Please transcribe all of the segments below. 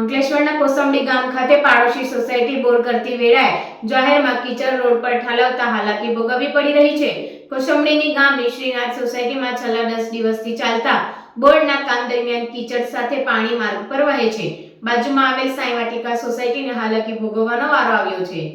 અંકલેશ્વરના કોસંબડી ગામ ખાતે પાડોશી સોસાયટી બોર કરતી વેળાએ જાહેરમાં કીચડ રોડ પર ઠાલવતા હાલાકી ભોગવવી પડી રહી છે. કોસંબડીની ગામની શ્રીનાથ સોસાયટીમાં છેલ્લા દસ દિવસથી ચાલતા બોરના કામ દરમિયાન કીચડ સાથે પાણી માર્ગ પર વહે છે. બાજુમાં આવેલ સાંઈ વાટિકા સોસાયટીને હાલાકી ભોગવવાનો વારો આવ્યો છે.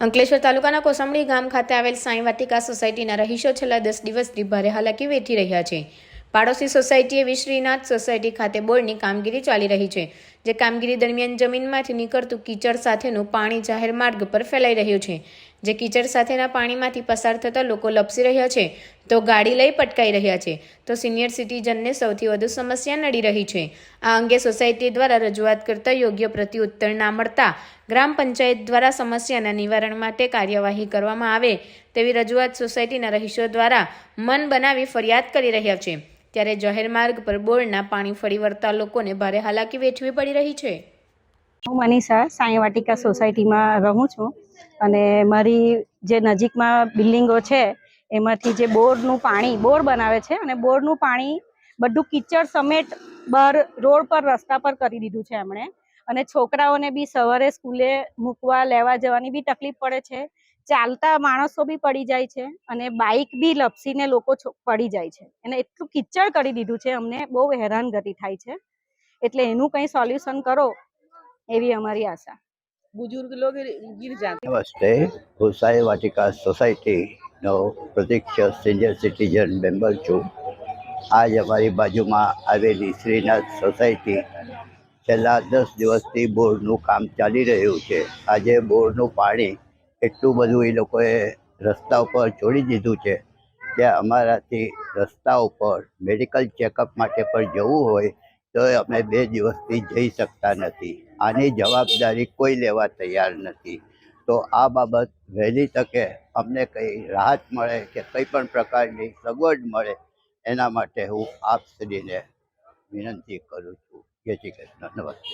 અંકલેશ્વર તાલુકાના કોસંબડી ગામ ખાતે આવેલ સાંઈ વાટિકા સોસાયટીના રહીશો છેલ્લા દસ દિવસથી ભારે હાલાકી વેઠી રહ્યા છે. પાડોશી સોસાયટીએ વિશ્રીનાથ સોસાયટી ખાતે બોર્ડની કામગીરી ચાલી રહી છે, જે કામગીરી દરમિયાન જમીનમાંથી નીકળતું કીચડ સાથેનું પાણી જાહેર માર્ગ પર ફેલાઈ રહ્યું છે. જે કીચડ સાથેના પાણીમાંથી પસાર થતા લોકો લપસી રહ્યા છે, તો ગાડી લઈ પટકાઈ રહ્યા છે, તો સિનિયર સિટીઝનને સૌથી વધુ સમસ્યા નડી રહી છે. આ અંગે સોસાયટી દ્વારા રજૂઆત કરતા યોગ્ય પ્રત્યુત્તર ના મળતા ગ્રામ પંચાયત દ્વારા સમસ્યાના નિવારણ માટે કાર્યવાહી કરવામાં આવે તેવી રજૂઆત સોસાયટીના રહીશો દ્વારા મન બનાવી ફરિયાદ કરી રહ્યા છે. ત્યારે જાહેર માર્ગ પર બોરના પાણી ફરી વળતા લોકોને ભારે હાલાકી વેઠવી પડી રહી છે. હું મનીષા સાંઈ વાટિકા સોસાયટીમાં રહું છું અને મારી જે નજીકમાં બિલ્ડિંગો છે, એમાંથી જે બોરનું પાણી, બોર બનાવે છે અને બોરનું પાણી બધું કિચડ સમેત બહાર રોડ પર, રસ્તા પર કરી દીધું છે એમણે. અને છોકરાઓને બી સવારે સ્કૂલે મૂકવા, લેવા જવાની બી તકલીફ પડે છે. ચાલતા માણસો બી પડી જાય છે અને બાઇક બી લપસીને લોકો છો- પડી જાય છે અને એટલું કિચડ કરી દીધું છે અમને બહુ હેરાનગતિ થાય છે એટલે એનું કંઈ સોલ્યુશન કરો એવી અમારી આશા बुजुर्ग लोग गिर जाते નમસ્તે હું સાઈ વાટિકા સોસાયટીનો પ્રતીક્ષ સિનિયર સિટીઝન મેમ્બર છું આજ અમારી બાજુમાં આવેલી શ્રીનાથ સોસાયટી છેલ્લા દસ દિવસથી બોરનું કામ ચાલી રહ્યું છે આજે બોરનું પાણી એટલું બધું એ લોકોએ રસ્તા ઉપર છોડી દીધું છે. કે અમારાથી રસ્તા ઉપર મેડિકલ ચેકઅપ માટે પણ જવું હોય તો અમે બે દિવસથી જઈ શકતા નથી. આની જવાબદારી કોઈ લેવા તૈયાર નથી. તો આ બાબત વહેલી તકે અમને કંઈ રાહત મળે કે કંઈ પણ પ્રકારની સગવડ મળે એના માટે હું આપ વિનંતી કરું છું. જય શ્રી કૃષ્ણ. નમસ્તે.